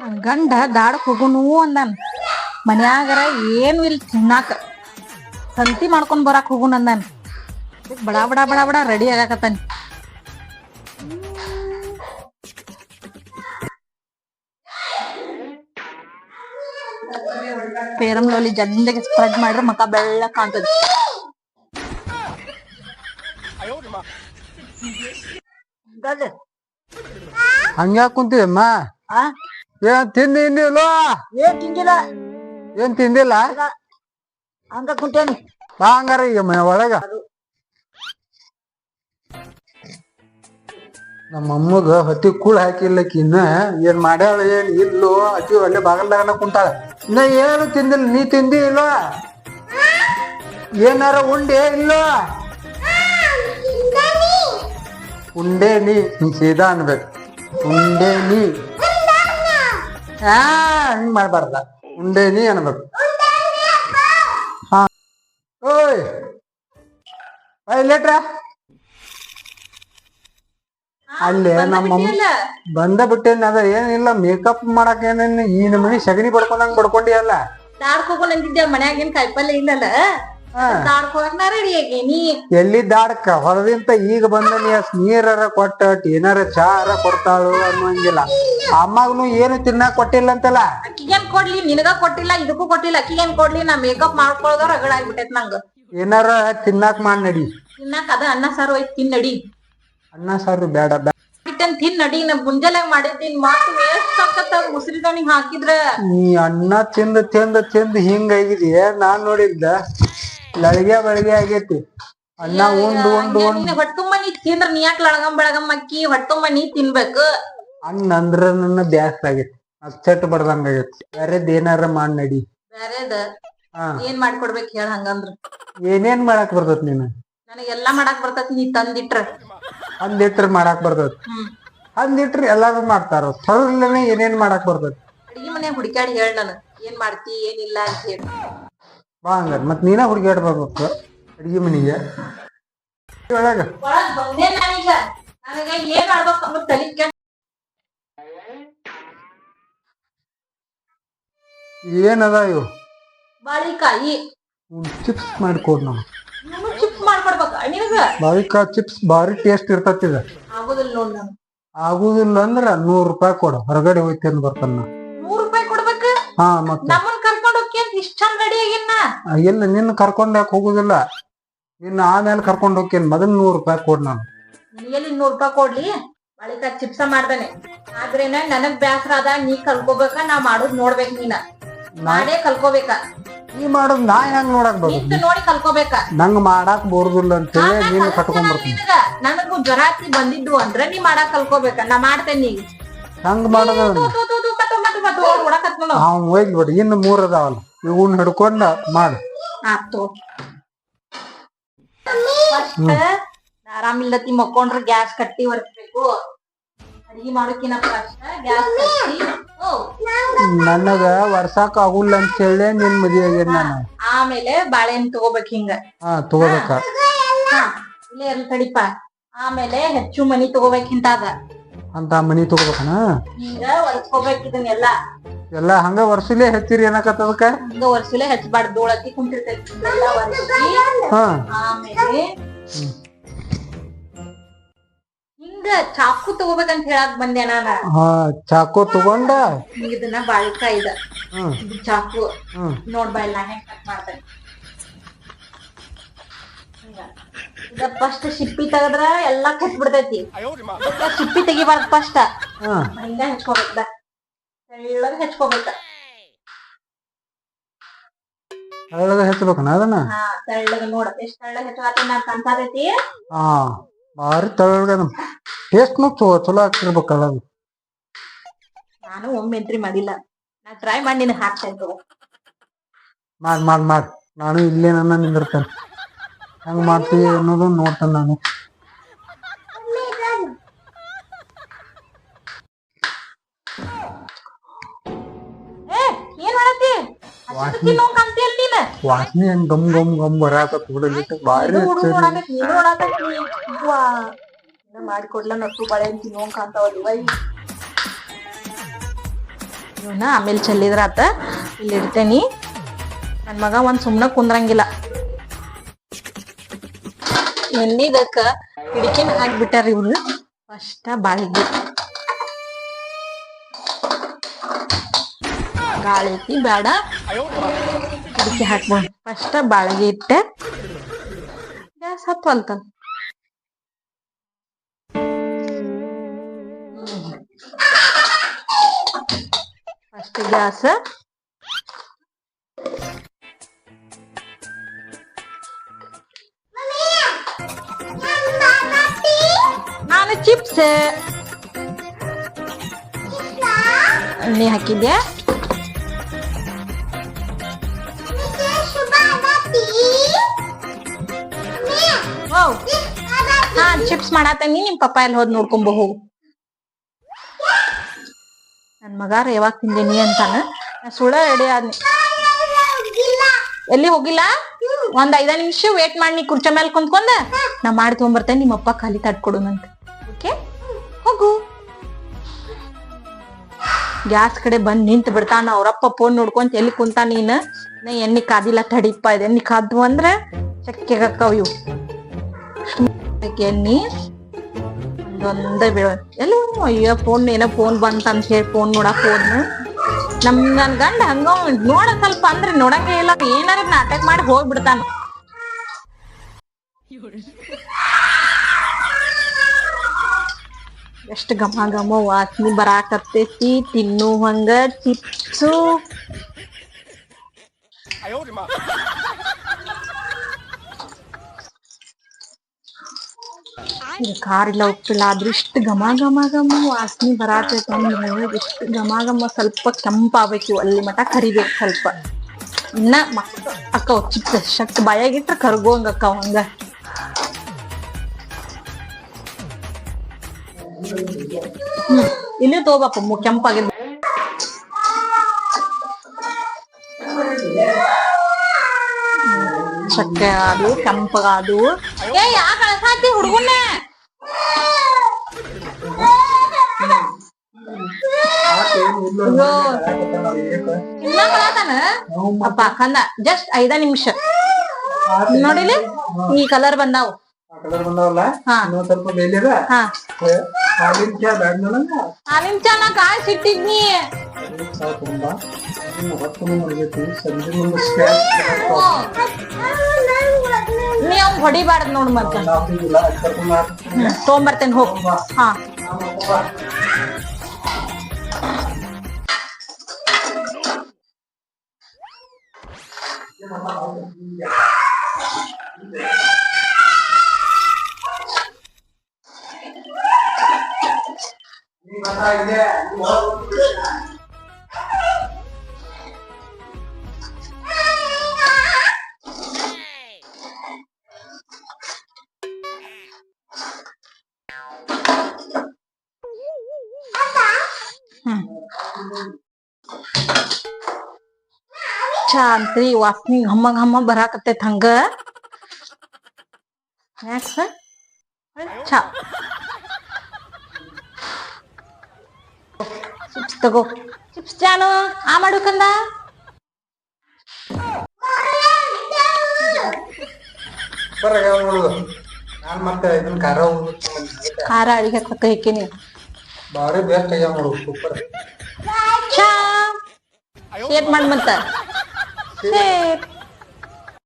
ನನ್ ಗಂಡ ದಾಡಕ್ ಹೋಗುನು ಅಂದಾನ. ಮನ್ಯಾಗರ ಏನು ಇಲ್ಲ ತಿನ್ನಾಕ. ಸಂತಿ ಮಾಡ್ಕೊಂಡ್ ಬರಾಕ್ ಹೋಗುನ್ ಅಂದಾನ. ಬಡ ಬಡ ಬಡ ಬಡ ರೆಡಿ ಆಗಾಕತ್ತಾನ. ಪೇರಮ್ ಲೋಲಿ ಜಂದಗೆ ಸ್ಪ್ರೆಡ್ ಮಾಡ್ರೆ ಮಕ ಬೆಳ್ಳ ಕಾಣ್ತದ. ಗಜ ಹಂಗ್ಯಾಕ್ ಕುಂತೀವಮ್ಮ ಆ? ಏನ್ ತಿಂದಿ ಇನ್ನಿಲ್ವ ಏನ್ ತಿಂದಿಲ್ಲ. ಏನ್ ತಿಂದಿಲ್ಲ? ಹಂಗ ಕುಂತೇನಿ. ಬಾ ಹಂಗಾರ ಈಗ ಮನೆ ಒಳಗ. ನಮ್ಮ ಅಮ್ಮಗ ಹತ್ತಿ ಕೂಳ್ ಹಾಕಿಲ್ಲ ಕಿನ್ನ ಏನ್ ಮಾಡ್ಯಾಳ ಏನ್ ಇಲ್ಲೋ ಅತಿ ಒಳ್ಳೆ ಬಾಗಲ್ದಾಗನ ಕುಂತಾಳ. ಇನ್ನ ಏನು ತಿಂದಿಲ್ಲ ನೀ ತಿಂದಿ ಇಲ್ವ ಏನಾರ ಉಂಡೆ ಇಲ್ಲೋ ಉಂಡೆ ನೀ ನೀ ಸೀದಾ ಅನ್ಬೇಕು. ಉಂಡೆ ನೀ. ಹಾ ಹಿಂಗ್ ಮಾಡ್ಬಾರ್ದ. ಉಂಡೆ ನೀ ಅನ್ಬೇಕು. ಹಾ. ಓಯ್. ಲೇಟ್ರ ಅಲ್ಲಿ ನಮ್ಮ ಬಂದ ಬಿಟ್ಟೇನಿ ಅದ ಏನಿಲ್ಲ ಮೇಕಪ್ ಮಾಡಕ್ ಏನೇನು ಈ ನಮನಿ ಸಗಣಿ ಬಡ್ಕೊಂಡಂಗ್ ಬಡ್ಕೊಂಡಿ ಅಲ್ಲ ದಾಡ್ಕೋಗು ಮನ್ಯಾಗ ಏನ್ ಕಾಯಿಪಲ್ಲೆ ಇಲ್ಲಲ್ಲ? ಹಾ. ದಾಡ್ಕ ಹೊರದಿಂತ ಈಗ ಬಂದ ನೀರಾರ ಕೊಟ್ಟ ಏನಾರ ಚಾರ ಕೊಡ್ತಾಳು ಅನ್ನೋಂಗಿಲ್ಲ ಅಮ್ಮಗ್ನು ಏನು ತಿನ್ನಾಕ್ ಕೊಟ್ಟಿಲ್ಲ ಅಂತಲ್ಲ ಅಕ್ಕಿಗೇನ್ ಕೊಡ್ಲಿ ನಿನಗ ಕೊಟ್ಟಿಲ್ಲ ಇದಕ್ಕೂ ಕೊಟ್ಟಿಲ್ಲ ಅಕ್ಕಿಗೇನ್ ಕೊಡ್ಲಿ ನಾ ಮೇಕಪ್ ಮಾಡ್ಕೊಳ್ಳೋದ ರಗಡ ಆಗ್ಬಿಟ್ಟೈತ್ ನಂಗ. ಏನಾರ ತಿನ್ನಾಕ್ ಮಾಡ್ ನಡಿ. ತಿನ್ನಾಕ ಅದ ಅನ್ನ ಸಾರು ಐತ್ ತಿನ್ ನಡಿ. ಅನ್ನ ಸಾರು ಬೇಡ ಬೇಡ ತಿನ್ ನಡಿ ನಾ ಮುಂಜಾನೆ ಮಾಡಿದ್ದೀನಿ ಮಾತು ವೇಸ್ಟ್ ಆಕತ್ತ ಹಾಕಿದ್ರ. ನೀ ಅನ್ನ ತಿಂದ ತಿಂದ ತಿಂದ ಹಿಂಗಾಗಿದೆಯೇ ನಾನ್ ನೋಡಿದ್ದ. ಲಳಿಗೆ ಬೆಳಗ್ಗೆ ಆಗೇತಿ. ಅನ್ನ ಉಂಡು ಉಂಡು ಉಂಡ್. ಹೊಟ್ಟುಂಬ ನೀ ತಿಂದ್ರ ನೀ ಯಾಕೆ ಲಳಗಂ ಬೆಳಗಂ ಅಕ್ಕಿ ಹೊಟ್ಟುಂಬ ನೀ ತಿನ್ಬೇಕು? ಅನ್ನ ಅಂದ್ರ ನನ್ನ ಬ್ಯಾಸ್ರ ಆಗೈತಿ. ಅಚ್ಚಟ್ ಬಡದಂಗ ಆಗೇತಿ. ಬ್ಯಾರೇದ್ ಏನಾರ ಮಾಡ್ ನಡಿ. ಬ್ಯಾರೇದ? ಹಾ. ಏನ್ ಮಾಡ್ಕೊಡ್ಬೇಕು ಹೇಳ ಹಂಗಂದ್ರ? ಏನೇನ್ ಮಾಡಾಕ್ ಬರ್ತತ್ ನೀನು? ನನಗೆಲ್ಲಾ ಮಾಡಾಕ್ ಬರ್ತೈತಿ ನೀ ತಂದಿಟ್ರ. ಒಂದ್ ಲೀಟರ್ ಮಾಡಾಕ್ ಬರ್ತೈತಿ. ಹ್ಮ್. ಒಂದ್ ಲೀಟರ್ ಎಲ್ಲಾರು ಮಾಡ್ತಾರ. ಥರಲ್ಲೇ ಏನೇನ್ ಮಾಡಾಕ್ ಬರ್ತೈತಿ? ಅಡಿಗೆ ಮನೆ ಹುಡುಕಾಡಿ ಹೇಳ ನಾನು. ಏನ್ ಮಾಡ್ತಿ ಏನಿಲ್ಲ ಅಂತ ಹೇಳಿ. ಬಾ ಹಂಗಾರ ಮತ್ ನೀನ ಹುಡುಗಾಡ್ ಬರ್ಬೇಕು ಅಡಿಗೆ ಮನಿಗೆ. ಒಳಗ. ಏನದ ಇವು? ಬಾಳಿಕಾಯಿ. ಚಿಪ್ಸ್ ಮಾಡ್ಕೊಡ್ ನೀವು ಚಿಪ್ಸ್ ಮಾಡ್ಕೊಡ್ಬೇಕ ಬಾವಿಕಾ ಚಿಪ್ಸ್ ಭಾರಿ ಟೇಸ್ಟ್ ಇರ್ತತಿ ಇದು. ಆಗುದಿಲ್ಲ ನೋಡ್ ನಾನು ಆಗುದಿಲ್ಲ ಅಂದ್ರ ನೂರ್ ರೂಪಾಯಿ ಕೊಡು. ಹೊರಗಡೆ ಹೋಯ್ತಿ ಅಂದ್ ಬರ್ತಾನ. ನೂರ್ ರೂಪಾಯಿ ಕೊಡ್ಬೇಕು? ಹಾ ಮತ್ತ. ನಮ್ಮನ್ ಕರ್ಕೊಂಡ್ ಹೋಗಿ ಇಷ್ಟ ಚಂದ ರೆಡಿ ಆಗಿಲ್ಲ ಎಲ್ಲ ನಿನ್ನ ಕರ್ಕೊಂಡ್ ಯಾಕೆ ಹೋಗುದಿಲ್ಲ ನಿನ್ನ ಆಮೇಲೆ ಕರ್ಕೊಂಡ್ ಹೋಗ್ತೀನಿ ಮೊದಲ್ ನೂರ್ ರೂಪಾಯಿ ಕೊಡ್ ನಾನು ಎಲ್ಲಿ ನೂರ್ ರೂಪಾಯಿ ಕೊಡ್ಲಿ ಬಳಿಕ ಚಿಪ್ಸ ಮಾಡ್ದಾನೆ ಆದ್ರೇನ ನನಗ್ ಬ್ಯಾಸರ ಅದ ನೀ ಕಲ್ಕೋಬೇಕ ನಾ ಮಾಡೋದ್ ನೋಡ್ಬೇಕ್ ನೀನ ಮಾಡೇ ಕಲ್ಕೋಬೇಕ ನೀ ಮಾಡೋದ್ ನಾ ಹೆಂಗ್ ನೋಡಕ್ ನಿಂತ ನೋಡಿ ಕಲ್ಕೋಬೇಕ ನಂಗ್ ಮಾಡಾಕ್ ಬರುದಿಲ್ಲ ಅಂತೇಳಿ ನೀನ್ ಕಟ್ಕೊಂಡ್ ಬರ್ತೀನಿ ನಿನಗ ನನಗೂ ಜ್ವರ ಹತ್ತಿ ಬಂದಿದ್ದು ಅಂದ್ರೆ ನೀ ಮಾಡಾಕ್ ಕಲ್ಕೋಬೇಕ ನಾ ಮಾಡ್ತೇನೆ ಹಂಗ್ ಮಾಡೋದು ಮಾಡೋದ ತೂ, ತೂ, ತೂ, ತೂ, ಮತ್ತ ಮತ್ತ ಮತ್ತ ಓಡ್ ಓಡಾಕತ್ನ ನಾವು. ಅವ್ ಹೋಯ್ಲ್ ಬಿಡಿ ಇನ್ನು ಮೂರ್ ಅದಾವಲ್ಲ ಇವನ್ ಹಿಡ್ಕೊಂಡ ಮಾಡ. ಆತು ಆರಾಮಿಲ್ಲತಿ ಮಕ್ಕೊಂಡ್ರ ಗ್ಯಾಸ್ ಕಟ್ಟಿ ಒರ್ಸ್ಬೇಕು ಅಡಿಗೆ ಮಾಡೋಕಿನ ಫಸ್ಟ್ ಗ್ಯಾಸ್ ಕಟ್ಟಿ. ನನಗ ವರ್ಸಾಕ ಆಗುಲ್ಲ ಅಂತೇಳಿ ನಿನ್ ಮದ್ವೆ ಆಗ್ಯಾನ ನಾನು. ಆಮೇಲೆ ಬಾಳೆಹಣ್ಣು ತಗೋಬೇಕ ಹಿಂಗ. ಹಾ ತಗೋಬೇಕ. ಹಾ ಇಲ್ಲೇ ಇರ್ಲಿ ತಡಿಪ. ಆಮೇಲೆ ಹೆಚ್ಚು ಮನಿ ತಗೋಬೇಕಿಂತ ಅದ ಅಂತ ಮನಿ ತಗೋಬೇಕನ? ಹಿಂಗ ಒರೆಸ್ಕೋಬೇಕ್ ಇದನ್ನೆಲ್ಲ. ಎಲ್ಲಾ ಹಂಗ ವರ್ಷಲೇ ಹೆಚ್ಚಿರಿ ಏನಕತ್ತದಕ್ಕ ಹಂಗ ವರ್ಷಿಲೆ ಹೆಚ್ಚಬಾರ್ದು. ದೋಳತಿ ಕುಂತಿರ್ತೈತಿ ಎಲ್ಲ ಒರೆಸಿ ಹಾ. ಆಮೇಲೆ. ಹಿಂಗ ಚಾಕು ತಗೋಬೇಕಂತ ಹೇಳಕ್ ಬಂದೆ ನಾನ. ಹಾ ಚಾಕು ತಗೊಂಡ? ಇದನ್ನ ಬಾಳಿಕಾಯಿ ಇದ. ಹ್ಮ್. ಇದು ಚಾಕು. ಹ್ಮ್. ನೋಡ್ ಬಾ ಹೆಂಗ್ ಕಟ್ ಮಾಡ್ತೇನೆ. ಇದ ಫಸ್ಟ್ ಸಿಪ್ಪಿ ತೆಗದ್ರ ಎಲ್ಲಾ ಕಟ್ ಬಿಡ್ತೈತಿ ಅದಕ್ಕ ಸಿಪ್ಪಿ ತೆಗಿಬಾರ್ದು ಫಸ್ಟ್ ಹಾ. ಹಿಂಗ ಹೆಚ್ಕೋಬೇಕ ತೆಳ್ಳಗ ಹೆಚ್ಕೋಬೇಕ. ತೆಳ್ಳಗ ಹೆಚ್ಚಬೇಕನ ಅದನ್ನ? ಹಾ ತೆಳ್ಳಗ ನೋಡ ಎಷ್ಟ್ ತೆಳ್ಳಗ ಹೆಚ್ಕೋತೀನಿ ನಾನು ಕಾಣ್ಸಾತೈತಿ ಹಾ ಭಾರಿ ತಳಗ ಟೇಸ್ಟ್ನು ಚಲೋ ಚಲೋ ಆಗ್ತಿರ್ಬೇಕಲ್ಲ ಅದು. ನಾನು ಒಮ್ಮೆ ಎಂಟ್ರಿ ಮಾಡಿಲ್ಲ. ನಾ ಟ್ರೈ ಮಾಡಿ ನಿನ್ನ ಹಾಕ್ತೇನೆ ತಗೋ. ಮಾಡ್ ಮಾಡ್ ಮಾಡ್. ನಾನು ಇಲ್ಲೇ ನನ್ನ ನಿಂದಿರ್ತೇನೆ. ಹೆಂಗ್ ಮಾಡ್ತೀವಿ ಅನ್ನೋದು ನೋಡ್ತೇನೆ ನಾನು. ತಿನ್ನೋಂಗ್ ನೀನ್ ವಾಸನೆ ಹೆಂಗ್ ಗಮ್ ಗಮ್ ಗಮ್ ಬರಾತ ನೋಡಾಕತ್ತಿ. ಅವ್ವಾ. ಮಾಡಿಕೊಡ್ಲ ನಟ್ಟು ಬಾಳೆ ತಿನ್ನೋಂಗ್ ಕಾಂತಾವಲ್ಲಿ ವೈ ಇವನ್ನ ಆಮೇಲೆ ಚೆಲ್ಲಿದ್ರಾತ ಇಲ್ಲಿ ಇಡ್ತೇನಿ ನನ್ನ ಮಗ ಒಂದ್ ಸುಮ್ನ ಕುಂದ್ರಂಗಿಲ್ಲ ಎಣ್ಣಿದಕ್ಕ ಹಿಡಿಕಿನ ಹಾಕ್ಬಿಟ್ಟಾರ ಇವ್ರು ಫಸ್ಟ ಬಾಳಿಗೆ ಗಾಳಿ ಐತಿ ಬೇಡ ಹಿಡಿಕೆ ಹಾಕ್ಬೋದು ಫಸ್ಟ ಬಾಳಿಗೆ ಇಟ್ಟೆ ಗ್ಯಾಸ್ ಹತ್ವಲ್ತ ಫಸ್ಟ್ ಗ್ಯಾಸ್ ನಾನು ಚಿಪ್ಸ್ ಎಣ್ಣೆ ಹಾಕಿದ್ದೆ ಹಾ ಚಿಪ್ಸ್ ಮಾಡಾತನಿ, ನಿಮ್ ಪಪ್ಪ ಎಲ್ಲಿ ಹೋದ್ ನೋಡ್ಕೊಂಬ ಹೋಗು. ನನ್ ಮಗಾರ ಯಾವಾಗ ತಿಂದೇನಿ ಅಂತಾನ. ನಾ ಸುಳ್ಳ ರೆಡಿ ಆದ್ನಿ. ಎಲ್ಲಿ ಹೋಗಿಲ್ಲ? ಒಂದ್ ಐದ ನಿಮಿಷ ವೇಟ್ ಮಾಡಿ ನೀ ಕುರ್ಚ ಮೇಲೆ ಕುಂತ್ಕೊಂಡ, ನಾ ಮಾಡಿ ತಗೊಂಬರ್ತೇನೆ ನಿಮ್ಮಪ್ಪ ಖಾಲಿ ತಟ್ಕೊಡುನಂತ ಓಕೆ ಹೋಗು. ಗ್ಯಾಸ್ ಕಡೆ ಬಂದ್ ನಿಂತ ಬಿಡ್ತಾನ ಅವ್ರಪ್ಪ ಫೋನ್ ನೋಡ್ಕೊಂತ ಎಲ್ಲಿ ಕುಂತ ನೀನ್? ಎಣ್ಣೆ ಕಾದಿಲ್ಲ ತಡಿಪ್ಪ, ಎಣ್ಣಿ ಕಾದ್ವು ಅಂದ್ರೆ ಚಕ್ಕೆಗಕ್ಕವ್ ಇವು. ಅದಕ್ಕೆ ಎಣ್ಣಿ ಒಂದೊಂದ ಬೀಳ ಎಲ್ಲ ಅಯ್ಯೋ ಫೋನ್ ಏನೋ ಫೋನ್ ಬಂತ ಅಂತ ಹೇಳಿ ಫೋನ್ ನೋಡಕ್ ಹೋದ್ನು. ನಮ್ ನನ್ ಗಂಡ ಹಂಗ ನೋಡ ಸ್ವಲ್ಪ ಅಂದ್ರೆ ನೋಡಂಗೆ ಇಲ್ಲ. ಏನಾರ ನಾಟಕ ಮಾಡಿ ಹೋಗ್ಬಿಡ್ತಾನ. ಎಷ್ಟು ಘಮ ಘಮ ವಾಸನಿ ಬರಾಕತ್ತೈತಿ, ತಿನ್ನು ಹಂಗ ಚಿಪ್ಸು ಇದು ಖಾರ ಇಲ್ಲ ಉಪ್ಪಿಲ್ಲ, ಆದ್ರೂ ಇಷ್ಟ ಘಮ ಘಮ ಘಮ ವಾಸನಿ ಬರಾತೈತೆ ಅಂದ್ರೆ ಇಷ್ಟ ಘಮ ಘಮ ಸ್ವಲ್ಪ ಕೆಂಪಾಗ್ಬೇಕು ಅಲ್ಲಿ ಮಟ ಕರಿಬೇಕು ಸ್ವಲ್ಪ. ಇನ್ನ ಅಕ್ಕ ಚಿಕ್ಕ ಶಕ್ತ ಬಾಯಾಗಿಟ್ರ ಕರ್ಗೋಂಗ ಅಕ್ಕ ಹಂಗ. ಇಲ್ಲಿ ತಗೋಬೇಕು ಮು ಕೆಂಪಾಗಿದ್ದ ಚಕ್ಕೆ ಅದು ಕೆಂಪಗಾದು ಏ ಯಾಕೆ ಹುಡುಗನ್ನೇ ಇನ್ನ ಬರತಾನ ಅಪ್ಪ ಕಂದ ಜಸ್ಟ್ ಐದ ನಿಮಿಷ. ನೋಡಿಲಿ? ಈ ಕಲರ್ ಬಂದಾವು. ಕಲರ್ ಬಂದಾವಲ್ಲ. ಇನ್ನೊಂದ್ ಸ್ವಲ್ಪ ಬೇಲಿದ ಹಾಲಿನ ಚಾ ಬ್ಯಾಡ ಹಾಲಿನ ನಾ ಕಾಯಿಸಿಟ್ಟಿದ್ನಿ ಸಿಟ್ಟಿದ್ನಿ ಹೊತ್ತು ಮುಗಿದೈತಿ ಸಂಜೆ ಮುಂದೆ ನೀ ಅವ್ನ್ ಹೊಡಿಬಾರ್ದು ನೋಡ್ ಮತ್ತ ಇಲ್ಲ ಕರ್ಕೊಂಡ್ ಬಾ. ತೊಗೊಂಬರ್ತೇನೆ ಹೋಗ್ ಹಾ ಹ್ಮ್ ಅಂತ್ರಿ ವಾಸನಿ ಘಮ್ಮ ಘಮ್ಮ ಬರಾಕತ್ತೈತ್ ಹಂಗ. ನೆಕ್ಸ್ಟ್ ಚಾ. ಚಿಪ್ಸ್ ತಗೋ. ಚಿಪ್ಸ್ ಚಾನು ಆ ಮಾಡು ಕಂದ. ನೋಡುದು ಮತ್ತೆ ಇದನ್ನ ಖಾರ ಅಡಿಗೆ ಹಾಕಕ್ಕ ಹೇಕೇನಿ ಬಾರಿ ಬೇಸ್ಟ್ ಆಗ್ಯಾವ ನೋಡು ಸೂಪರ್ ಚಾ. ಸೇಟ್ ಮಾಡ್ ಮತ್ತ 对